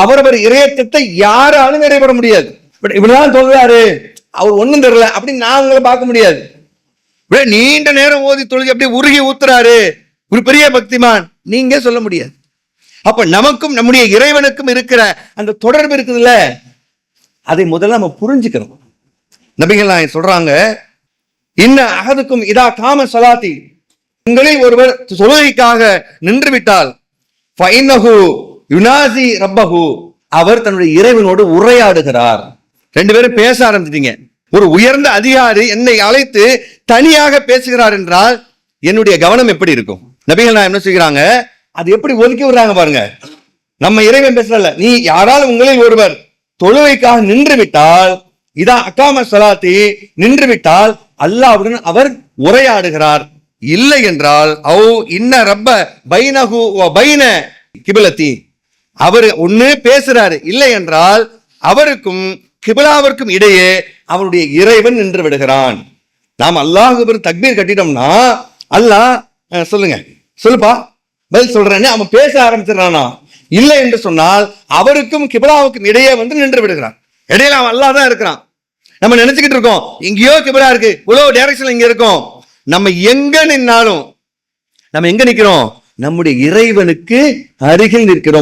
அவரவர் இறையத்தத்தை யாராலும் நிறைவேற முடியாது. பட் இப்படிதான் சொல்றாரு. அவர் ஒன்றும் தெரியல. அப்படின்னு நான் உங்களை பார்க்க முடியாது. நீண்ட நேரம் ஓதி தொழுகி அப்படியே உருகி ஊத்துறாரு. ஒரு பெரிய பக்திமான். நீங்க சொல்ல முடியாது. அப்ப நமக்கும் நம்முடைய இறைவனுக்கும் இருக்கிற அந்த தொடர்பு இருக்குதுல்ல. அதை முதல்ல நம்ம புரிஞ்சுக்கணும். நபிகள் நாயகம் சொல்றாங்க இன்ன அகதுக்கும் இதா காம சலாத்தி. உங்களில் ஒருவர் தொழுகைக்காக நின்று விட்டால் ஃபைனஹு யுனாசி ரப்பஹு. அவர் தன்னுடைய இறைவனோடு உரையாடுகிறார். ரெண்டு பேரும் பேச ஆரம்பிச்சிட்டீங்க. ஒரு உயர்ந்த அதிகாரி என்னை அழைத்து தனியாக பேசுகிறார் என்றால் என்னுடைய கவனம் எப்படி இருக்கும்? நபிகள் நான் என்ன செய்கிறாங்க? அது எப்படி ஒதுக்கி விடுறாங்க பாருங்க. நம்ம இறைவன் பேசல நீ யாராலும் உங்களில் ஒருவர் தொழுவைக்காக நின்று விட்டால் இதா அக்காம சலாத்தி நின்று விட்டால் அல்லாவுடன் அவர் உரையாடுகிறார். இல்லை என்றால் ஓ இன்ன ரப்ப பைனஹு பைன கிபிலத்தி. அவர் ஒண்ணு பேசுறாரு. இல்லை என்றால் அவருக்கும் கிபிலாவிற்கும் இடையே அவருடைய இறைவன் நின்று விடுகிறான். நாம் அல்லாஹ் தக்பீர் கட்டிட்டோம்னா அல்லாஹ் சொல்லுங்க. சொல்லுப்பா. பதில் சொல்றேன்னு அவன் பேச ஆரம்பிச்சிடறானா. இல்லை என்று சொன்னால் அவருக்கும் கிபிலாவுக்கும் இடையே வந்து நின்று விடுகிறான். இடையில அவன் அல்லாஹ் தான் இருக்கிறான். நம்ம நினைச்சுக்கிட்டு இருக்கோம் எங்கேயோ கிபிலா இருக்கு இவ்வளோ டைரக்ஷன்ல இங்க இருக்கோம். நம்ம எங்க நின்னாலும் நம்ம எங்க நிக்கிறோம்? நம்முடைய இறைவனுக்கு அருகில் நிற்கிறோம்.